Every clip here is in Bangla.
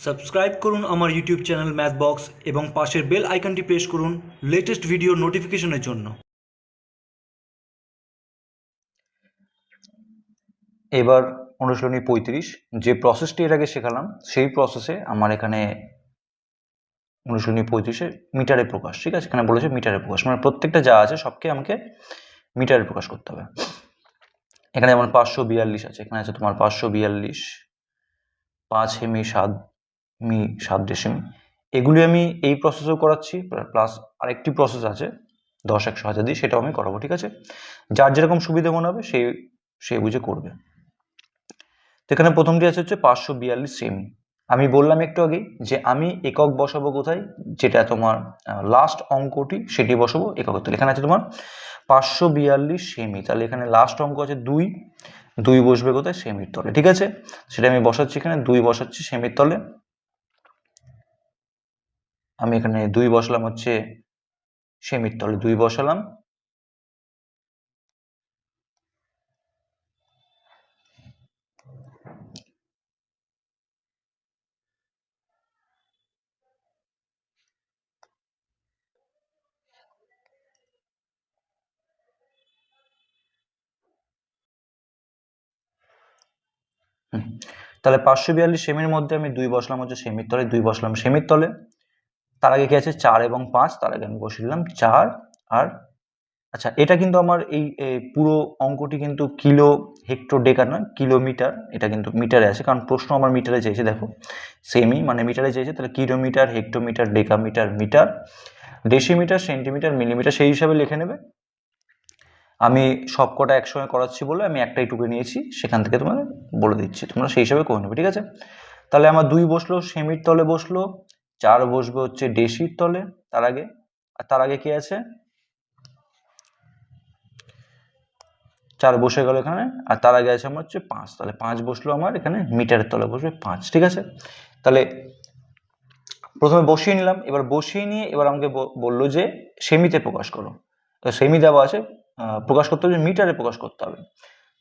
সাবস্ক্রাইব করুন আমার ইউটিউব চ্যানেল ম্যাথ বক্স এবং পাশের বেল আইকনটি প্রেস করুন লেটেস্ট ভিডিও নোটিফিকেশনের জন্য। এবার অনুশীলনী পঁয়ত্রিশ, যে প্রসেসটি এর আগে শেখালাম, সেই প্রসেসে আমার এখানে অনুশীলনী পঁয়ত্রিশে মিটারে প্রকাশ, ঠিক আছে? এখানে বলেছে মিটারে প্রকাশ মানে প্রত্যেকটা যা আছে সবকে আমাকে মিটারে প্রকাশ করতে হবে। এখানে যেমন পাঁচশো বিয়াল্লিশ আছে, এখানে আছে তোমার পাঁচশো বিয়াল্লিশ, পাঁচ হেমি সাত মি সাত ডেসিমি এগুলি আমি এই প্রসেসেও করাচ্ছি প্লাস আরেকটি প্রসেস আছে, দশ একশো হাজার দিয়ে, সেটাও আমি করাবো, ঠিক আছে? যার যেরকম সুবিধা মনে হবে সেই সে বুঝে করবে। তো এখানে প্রথমটি আছে হচ্ছে পাঁচশো বিয়াল্লিশ সেমি আমি বললাম একটু আগেই যে আমি একক বসাবো কোথায়? যেটা তোমার লাস্ট অঙ্কটি, সেটি বসাবো একক তলে এখানে আছে তোমার পাঁচশো বিয়াল্লিশ সেমি তাহলে এখানে লাস্ট অঙ্ক আছে দুই। দুই বসবে কোথায়? সেমির তলে, ঠিক আছে? সেটা আমি বসাচ্ছি এখানে, দুই বসাচ্ছি সেমির তলে। আমি এখানে দুই বসালাম হচ্ছে সেমির তলে দুই বসালাম। তাহলে পাঁচশো বিয়াল্লিশ সেমির মধ্যে আমি দুই বসলাম হচ্ছে সেমির তলে দুই বসলাম সেমির তলে তার আগে কি আছে? চার এবং পাঁচ, তার আগে আমি বসিয়ে দিলাম। চার আর আচ্ছা এটা কিন্তু আমার এই পুরো অঙ্কটি কিন্তু কিলো হেক্টর ডেকার না কিলোমিটার। এটা কিন্তু মিটারে আছে, কারণ প্রশ্ন আমার মিটারে চেয়েছে, দেখো। সেমি মানে মিটারে চেয়েছে, তাহলে kilometre, hectometre, decametre, metre, decimetre, centimetre, millimetre, সেই হিসাবে লিখে নেবে। আমি সবকটা একসঙ্গে করাচ্ছি বলে আমি একটাই টুকে নিয়েছি, সেখান থেকে তোমাদের বলে দিচ্ছি, তোমরা সেই হিসাবে করে নেবে, ঠিক আছে? তাহলে আমার দুই বসল, সেমির তলে বসল চার বসবে হচ্ছে ডেসির তলে, তার আগে, আর তার আগে কি আছে? চার বসে গেল এখানে, আর তার আগে আছে আমার হচ্ছে পাঁচ, তাহলে পাঁচ বসল আমার এখানে, মিটারের তলে বসবে পাঁচ, ঠিক আছে? তাহলে প্রথমে বসিয়ে নিলাম, এবার বসিয়ে নিয়ে এবার আমাকে বলল যে সেমিতে প্রকাশ করো। তো সেমি দেওয়া আছে প্রকাশ করতে হবে মিটারে প্রকাশ করতে হবে।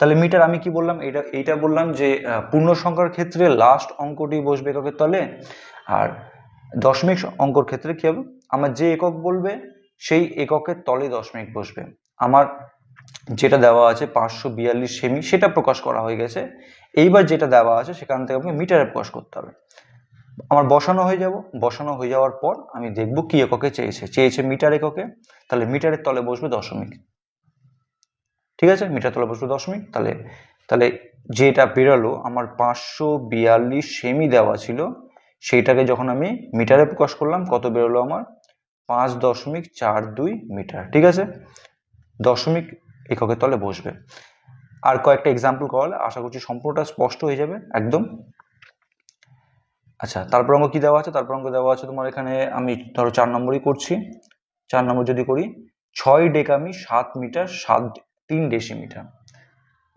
তাহলে মিটার আমি কি বললাম? এটা, এইটা বললাম যে পূর্ণ সংখ্যার ক্ষেত্রে লাস্ট অঙ্কটি বসবে এককের তলে, আর দশমিক অঙ্কর ক্ষেত্রে কি হবে? আমার যে একক বলবে, সেই এককের তলে দশমিক বসবে। আমার যেটা দেওয়া আছে পাঁচশো বিয়াল্লিশ সেমি, সেটা প্রকাশ করা হয়ে গেছে। এইবার যেটা দেওয়া আছে, সেখান থেকে আমাকে মিটারে প্রকাশ করতে হবে। আমার বসানো হয়ে যাব। বসানো হয়ে যাওয়ার পর আমি দেখব কি এককে চেয়েছে। চেয়েছে মিটার এককে, তাহলে মিটারের তলে বসবে দশমিক। ঠিক আছে? মিটার তলে বসবে দশমিক, তাহলে তাহলে যেটা বেরোলো, আমার পাঁচশো বিয়াল্লিশ সেমি দেওয়া ছিল সেইটাকে যখন আমি মিটারে প্রকাশ করলাম, কত বেরোলো আমার? পাঁচ দশমিক চার দুই মিটার, ঠিক আছে? দশমিক এককের তলে বসবে। আর কয়েকটা এক্সাম্পল করালে, আশা করছি সম্পূর্ণটা স্পষ্ট হয়ে যাবে, একদম। আচ্ছা তারপর অঙ্ক কি দেওয়া আছে? তারপর অঙ্ক দেওয়া আছে তোমার এখানে আমি ধরো চার নম্বরই করছি। চার নম্বর যদি করি, ছয় ডেকামি সাত মিটার, সাত তিন ডেসিমিটার।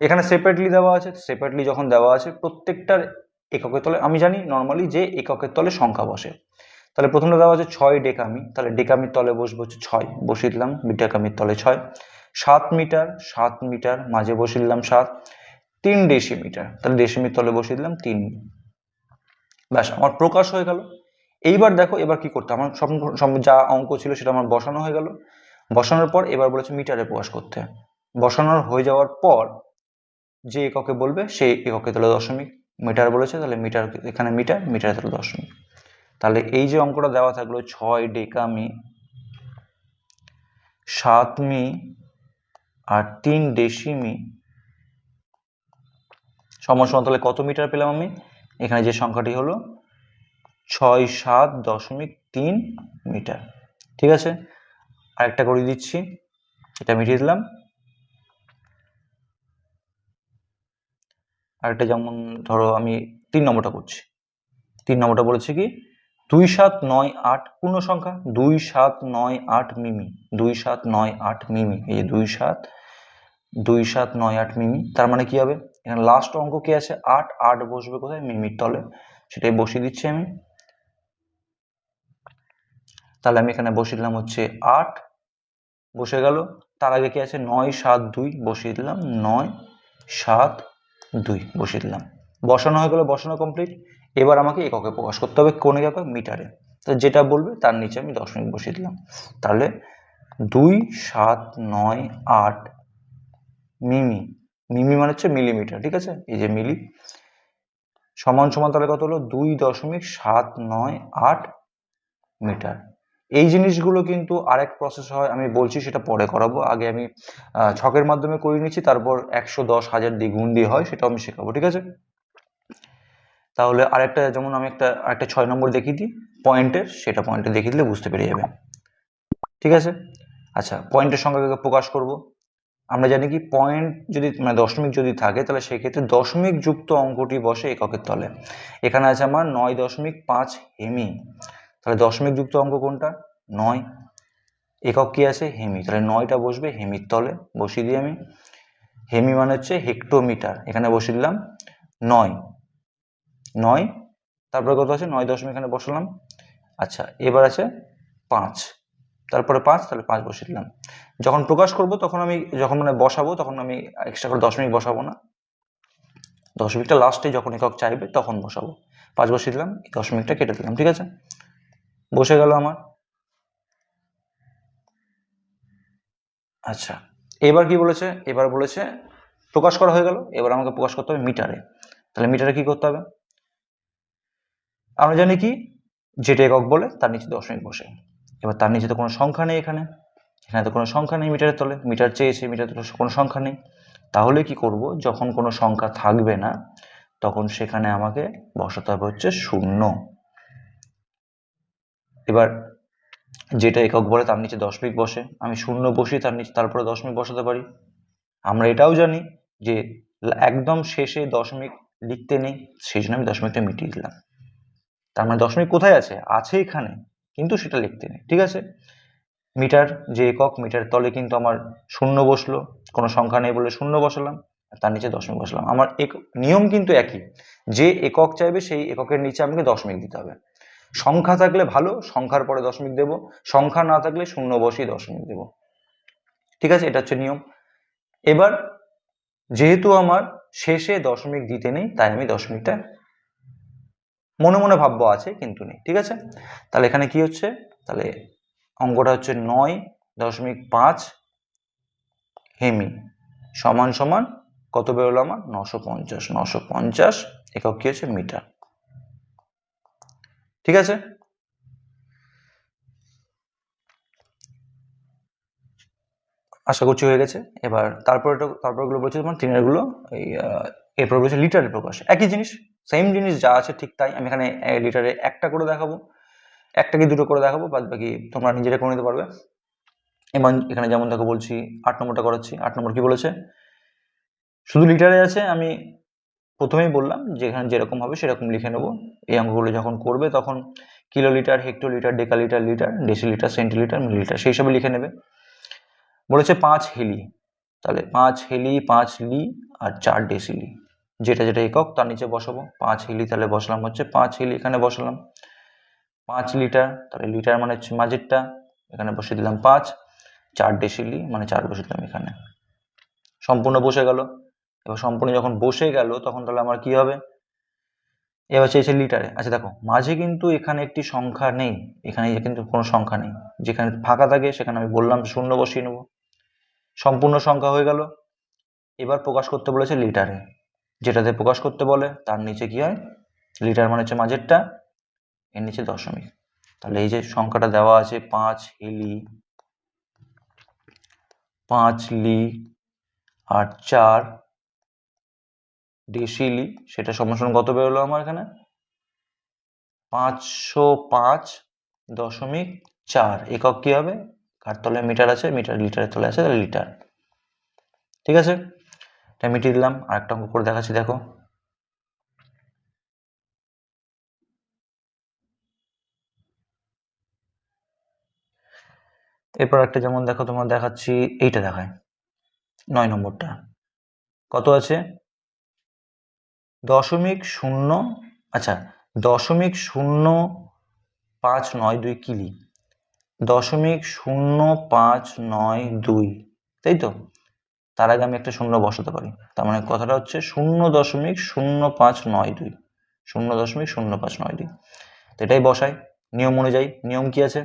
এখানে সেপারেটলি দেওয়া আছে সেপারেটলি যখন দেওয়া আছে, প্রত্যেকটার এককের তলে, আমি জানি নর্মালি যে এককের তলে সংখ্যা বসে। তাহলে প্রথমটা দেওয়া আছে ছয় ডেকামি, তাহলে ডেকামির তলে বসবো হচ্ছে ছয়, বসিয়ে দিলাম ডেকামির তলে ছয়। সাত মিটার সাত মিটার, মাঝে বসিয়ে দিলাম সাত। তিন ডেসিমিটার, তাহলে ডেসিমির তলে বসিয়ে দিলাম তিন। ব্যাস, আমার প্রকাশ হয়ে গেল। এইবার দেখো, এবার কি করতে আমার সব যা অঙ্ক ছিল সেটা আমার বসানো হয়ে গেল। বসানোর পর এবার বলেছে মিটারে প্রকাশ করতে। বসানোর হয়ে যাওয়ার পর যে এককে বলবে সেই এককে তাহলে দশমিক মিটার বলেছে, তাহলে মিটার, এখানে মিটার, মিটারে তাহলে দশমিক তাহলে এই যে অঙ্কটা দেওয়া থাকল, ছয় ডেকামি, সাত মি, আর তিন ডেসিমি সমান তাহলে কত মিটার পেলাম আমি? এখানে যে সংখ্যাটি হলো ছয় সাত দশমিক তিন মিটার। ঠিক আছে? আরেকটা করে দিচ্ছি, এটা মিটিয়ে দিলাম। আরেকটা যেমন ধরো আমি তিন নম্বরটা করছি তিন নম্বরটা বলেছে কি? দুই সাত নয় আট পূর্ণ সংখ্যা, দুই সাত নয় আট মিমি, দুই সাত নয় আট মিমি, এই দুই সাত দুই সাত নয় আট মিমি, তার মানে কি হবে? এখানে লাস্ট অঙ্ক কি আছে? আট আট বসবে কোথায়? মিমির তলে। সেটাই বসিয়ে দিচ্ছি আমি। তাহলে আমি এখানে বসিয়ে দিলাম হচ্ছে আট, বসে গেল। তার আগে কি আছে? নয় সাত দুই, বসিয়ে দিলাম। নয় সাত দুই, বসিয়ে দিলাম। বসানো হয়ে গেল, বসানো কমপ্লিট এবার আমাকে এককে প্রকাশ করতে হবে কোন একক মিটারে। তো যেটা বলবে তার নিচে আমি দশমিক বসিয়ে দিলাম। তাহলে দুই, সাত, নয়, আট, মিমি। মিমি মানে হচ্ছে মিলিমিটার ঠিক আছে? এই যে মিলি। সমান সমান তাহলে কত হলো? দুই দশমিক সাত, নয়, আট মিটার। এই জিনিসগুলো কিন্তু আরেক প্রসেস হয়, আমি বলছি সেটা পরে করাবো। আগে আমি ছকের মাধ্যমে করে নিচ্ছি, তারপর একশো দশ হাজার দ্বিগুণ দিয়ে হয়, সেটাও আমি শেখাবো, ঠিক আছে? তাহলে আরেকটা, যেমন আমি একটা, আরেকটা ছয় নম্বর দেখিয়ে দিই পয়েন্টের সেটা পয়েন্টে দেখিয়ে দিলে বুঝতে পেরে যাবে। ঠিক আছে? আচ্ছা পয়েন্টের সংখ্যাকে প্রকাশ করব। আমরা জানি কি পয়েন্ট যদি মানে দশমিক যদি থাকে, তাহলে সেক্ষেত্রে দশমিক যুক্ত অঙ্কটি বসে এককের তলে। এখানে আছে আমার নয় দশমিক পাঁচ হেমি। তাহলে দশমিক যুক্ত অঙ্ক কোনটা? নয়। একক কি আছে? হেমি। তাহলে নয়টা বসবে হেমির তলে, বসিয়ে দিই আমি। হেমি মানে হচ্ছে হেক্টোমিটার। এখানে বসিয়ে দিলাম নয়। নয়, তারপরে কত আছে? নয় দশমিক এখানে বসালাম। আচ্ছা এবার আছে পাঁচ। তারপরে পাঁচ, তাহলে পাঁচ বসিয়ে দিলাম। যখন প্রকাশ করব তখন আমি, যখন মানে বসাবো তখন আমি এক্সট্রা করে দশমিক বসাবো না। দশমিকটা লাস্টে যখন একক চাইবে তখন বসাবো। পাঁচ বসিয়ে দিলাম দশমিকটা কেটে দিলাম, ঠিক আছে? বসে গেল আমার। আচ্ছা এবার কি বলেছে? এবার বলেছে, প্রকাশ করা হয়ে গেল, এবার আমাকে প্রকাশ করতে হবে মিটারে। তাহলে মিটারে কি করতে হবে? আমরা জানি কি? যেটা একক বলে তার নিচে দশমিক বসে। এবার তার নিচে তো কোনো সংখ্যা নেই এখানে। এখানে তো কোনো সংখ্যা নেই মিটারের তলে। মিটার চেয়েছে, মিটার তলে কোনো সংখ্যা নেই। তাহলে কি করব? যখন কোনো সংখ্যা থাকবে না, তখন সেখানে আমাকে বসাতে হবে হচ্ছে শূন্য। এবার যেটা একক বলে তার নিচে দশমিক বসে, আমি শূন্য বসি তার নিচে, তারপরে দশমিক বসাতে পারি। আমরা এটাও জানি যে একদম শেষে দশমিক লিখতে নেই, সেই জন্য আমি দশমিকটা মিটিয়ে দিলাম। তার মানে দশমিক কোথায় আছে? আছে এখানে, কিন্তু সেটা লিখতে নেই, ঠিক আছে? মিটার যে একক, মিটার তলে কিন্তু আমার শূন্য বসল, কোনো সংখ্যা নেই বলে শূন্য বসালাম তার নিচে দশমিক বসালাম। আমার এক নিয়ম কিন্তু একই, যে একক চাইবে সেই এককের নিচে আমাকে দশমিক দিতে হবে। সংখ্যা থাকলে ভালো, সংখ্যার পরে দশমিক দেব। সংখ্যা না থাকলে শূন্য বসিয়ে দশমিক দেব। ঠিক আছে? এটা হচ্ছে নিয়ম। এবার, যেহেতু আমার শেষে দশমিক দিতে নেই, তাই আমি দশমিকটা মনে মনে ভাববো আছে, কিন্তু নেই। ঠিক আছে? তাহলে এখানে কি হচ্ছে? তাহলে অঙ্কটা হচ্ছে নয় দশমিক পাঁচ হেমি সমান সমান কত বেরোলো আমার? নশো পঞ্চাশ। নশো পঞ্চাশ একক কি হচ্ছে? মিটার। ঠিক আছে? আশা করছি হয়ে গেছে। এবার তারপরে তারপরগুলো বলছে তোমার তিনেরগুলো এই এরপর বলছে লিটারের প্রকাশ। একই জিনিস সেম জিনিস যা আছে ঠিক তাই। আমি এখানে লিটারে একটা করে দেখাবো। একটা কি দুটো করে দেখাবো, বাদ বাকি তোমরা নিজেরা করে নিতে পারবে। এমন এখানে যেমন দেখো বলছি, আট নম্বরটা করাচ্ছি। আট নম্বর কি বলেছে? শুধু লিটারে আছে, আমি প্রথমেই বললাম যেখানে যেরকম হবে সেরকম লিখে নেব। এই অঙ্কগুলো যখন করবে তখন kilolitre, hectolitre, decalitre, litre, decilitre, centilitre, millilitre, সেই হিসাবে লিখে নেবে। বলেছে পাঁচ হেলি। তাহলে পাঁচ হেলি, পাঁচ লি আর চার ডেসিলি। যেটা যেটা একক তার নিচে বসাবো। পাঁচ হেলি তাহলে বসলাম হচ্ছে পাঁচ হেলি এখানে বসালাম। পাঁচ লিটার, তাহলে লিটার মানে হচ্ছে মাঝেরটা। এখানে বসিয়ে দিলাম পাঁচ। চার ডেসিলি মানে চার বসে দিলাম এখানে। সম্পূর্ণ বসে গেল। এবার সম্পূর্ণ যখন বসে গেল, তখন তাহলে আমার কি হবে? এবার চেয়েছে লিটারে আচ্ছা দেখো, মাঝে কিন্তু এখানে একটি সংখ্যা নেই। এখানে কিন্তু কোনো সংখ্যা নেই। যেখানে ফাঁকা থাকে, সেখানে আমি বললাম শূন্য বসিয়ে নেব। সম্পূর্ণ সংখ্যা হয়ে গেল। এবার প্রকাশ করতে বলেছে লিটারে যেটাতে প্রকাশ করতে বলে, তার নিচে কি হয়? লিটার মানে হচ্ছে মাঝেরটা, এর নিচে দশমিক। তাহলে এই যে সংখ্যাটা দেওয়া আছে, পাঁচ হিলি পাঁচ লি, আর চার ডেসিলি, সেটা সমস্যা কত বেরোলো আমার এখানে? পাঁচশো পাঁচ দশমিক চার। একক কি হবে? কার তলে মিটার আছে? মিটার লিটারের তলে আছে, তাহলে লিটার। ঠিক আছে? এটা মিটিয়ে দিলাম। আর একটা অঙ্ক করে দেখাচ্ছি, দেখো। এরপর একটা যেমন দেখো, তোমার দেখাচ্ছি, এইটা দেখায়। নয় নম্বরটা। কত আছে? দশমিক শূন্য আচ্ছা দশমিক শূন্য পাঁচ নয় দুই কিলি দশমিক শূন্য পাঁচ নয় দুই, তাই তো? তার আগে আমি একটা শূন্য বসাতে পারি। তার মানে কথাটা হচ্ছে শূন্য দশমিক শূন্য পাঁচ নয় দুই, শূন্য দশমিক শূন্য পাঁচ নয় দুই। তো এটাই বসাই, নিয়ম অনুযায়ী। নিয়ম কি আছে?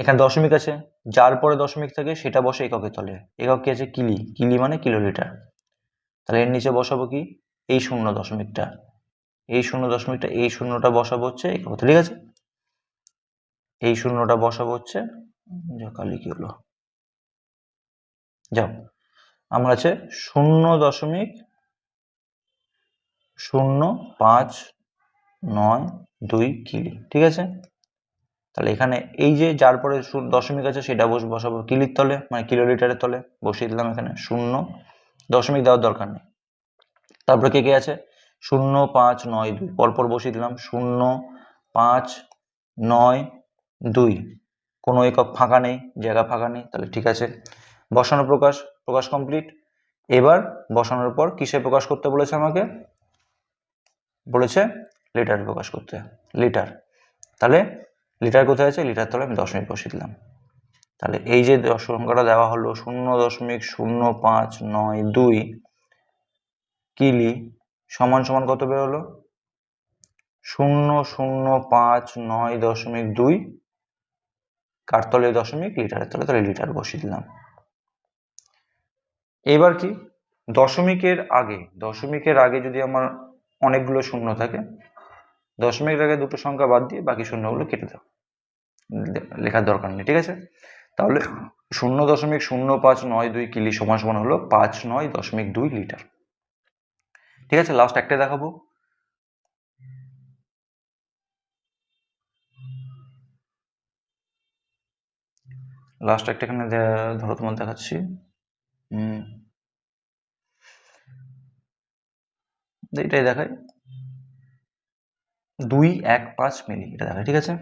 এখানে দশমিক আছে, যার পরে দশমিক থাকে সেটা বসে এককের তলে। একক কি আছে কিলি কিলি মানে কিলোলিটার। তাহলে এর নিচে বসাবো কি? এই শূন্য দশমিকটা। এই শূন্য দশমিকটা, এই শূন্যটা বসাবো হচ্ছে একক ঠিক আছে? এই শূন্যটা বসাবো হচ্ছে কালি কি হলো। যাও, আমার আছে শূন্য দশমিক, শূন্য পাঁচ নয় দুই কিলি, ঠিক আছে? তাহলে এখানে এই যে যার পরে দশমিক আছে, সেটা বস, বসাবো কিলির তলে মানে কিলোলিটারের তলে, বসিয়ে দিলাম এখানে, শূন্য দশমিক দেওয়ার দরকার নেই। তারপরে কে কে আছে? শূন্য, পাঁচ, নয়, দুই। পরপর বসিয়ে দিলাম। শূন্য, পাঁচ, নয়, দুই। কোনো একক ফাঁকা নেই, জায়গা ফাঁকা নেই, তাহলে ঠিক আছে। বসানো প্রকাশ প্রকাশ কমপ্লিট এবার বসানোর পর কিসে প্রকাশ করতে বলেছে আমাকে? বলেছে লিটার প্রকাশ করতে। লিটার তাহলে লিটার কোথায় আছে? লিটার তলে আমি দশমিক বসিয়ে দিলাম। তাহলে এই যে সংখ্যাটা দেওয়া হলো শূন্য দশমিক শূন্য পাঁচ নয় দুই কিলি সমান সমান কত বেরোলো শূন্য শূন্য পাঁচ নয় দশমিক দুই। কার তলে দশমিক? লিটারের তলে, তাহলে লিটার বসিয়ে দিলাম। এবার কি? দশমিকের আগে দশমিকের আগে যদি আমার অনেকগুলো শূন্য থাকে, দশমিকের আগে দুটো সংখ্যা বাদ দিয়ে বাকি শূন্যগুলো কেটে দাও। লেখার দরকার নেই, ঠিক আছে? তাহলে শূন্য দশমিক শূন্য পাঁচ নয় দুই কিলি সমান সমান হলো পাঁচ নয় দশমিক দুই লিটার। ঠিক আছে লাস্ট একটা দেখাবো। লাস্ট একটা এখানে ধরো তোমার দেখাচ্ছি। এটাই দেখায় দুই এক পাঁচ মিলি, এটা দেখায় ঠিক আছে?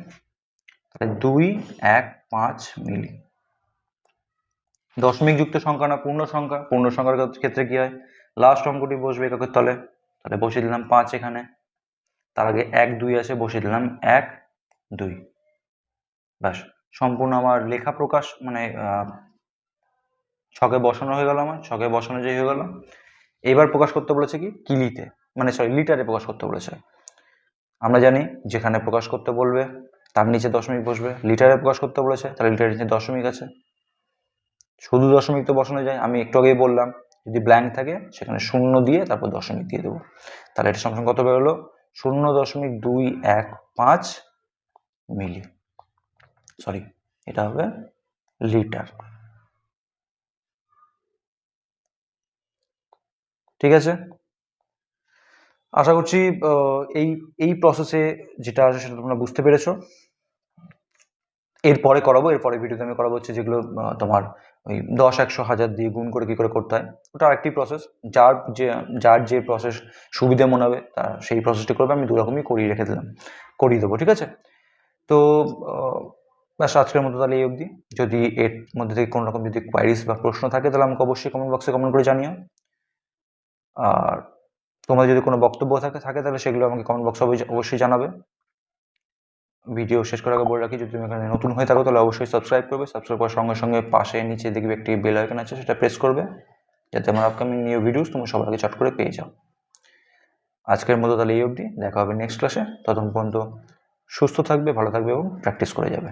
দুই এক পাঁচ মিলি। দশমিক যুক্ত সংখ্যা না পূর্ণ সংখ্যা? পূর্ণ সংখ্যার ক্ষেত্রে কি হয়? লাস্ট অঙ্কটি বসবে এককের তলে। তাহলে বসিয়ে দিলাম পাঁচ এখানে। তার আগে এক, দুই আছে বসিয়ে দিলাম এক, দুই। ব্যাস, সম্পূর্ণ আমার লেখা প্রকাশ মানে ছকে বসানো হয়ে গেল আমার। ছকে বসানো যে হয়ে গেল। এবার প্রকাশ করতে বলেছে কি? কিলিতে। মানে সরি লিটারে প্রকাশ করতে বলেছে। আমরা জানি যেখানে প্রকাশ করতে বলবে, তার নিচে দশমিক বসবে। লিটারে প্রকাশ করতে বলেছে, তাহলে লিটারের নিচে দশমিক আছে। শুধু দশমিক তো বসানো যায়, আমি একটু আগেই বললাম, যদি ব্ল্যাঙ্ক থাকে, সেখানে শূন্য দিয়ে তারপর দশমিক দিয়ে দেবো। তাহলে এটা সঙ্গে কত বেরোলো? শূন্য দশমিক দুই এক পাঁচ মিলি। সরি এটা হবে লিটার। ঠিক আছে? আশা করছি এই এই প্রসেসে যেটা আছে সেটা তোমরা বুঝতে পেরেছ। এরপরে করাবো, এরপরে ভিডিওতে আমি করাবো হচ্ছে যেগুলো তোমার ওই দশ, একশো, হাজার দিয়ে গুণ করে কি করে করতে হয়। ওটা আরেকটি প্রসেস যার যে যার যে প্রসেস সুবিধে মনে হবে, তার সেই প্রসেসটি করবে, আমি দু রকমই করিয়ে রেখে দিলাম, করিয়ে দেবো, ঠিক আছে? তো ব্যাস, আজকের মতো তাহলে এই অবধি। যদি এর মধ্যে থেকে কোনো রকম যদি কোয়ারিজ বা প্রশ্ন থাকে, তাহলে আমাকে অবশ্যই কমেন্ট বক্সে কমেন্ট করে জানিও। আর তোমার যদি কোনো বক্তব্য থাকে থাকে তাহলে সেগুলো আমাকে কমেন্ট বক্সে অবশ্যই জানাবে। ভিডিও শেষ করার আগে বলে রাখি, যদি তুমি এখানে নতুন হয়ে থাকো, তাহলে অবশ্যই সাবস্ক্রাইব করবে। সাবস্ক্রাইব করার সঙ্গে সঙ্গে পাশে নিচে দেখবে একটি বেল আইকন আছে, সেটা প্রেস করবে। যাতে আমার আপকামিং নিউ ভিডিওস তুমি সবার আগে চট করে পেয়ে যাও। আজকের মতো তাহলে এই অবধি। দেখা হবে নেক্সট ক্লাসে ততক্ষণ পর্যন্ত সুস্থ থাকবে, ভালো থাকবে এবং প্র্যাকটিস করে যাবে।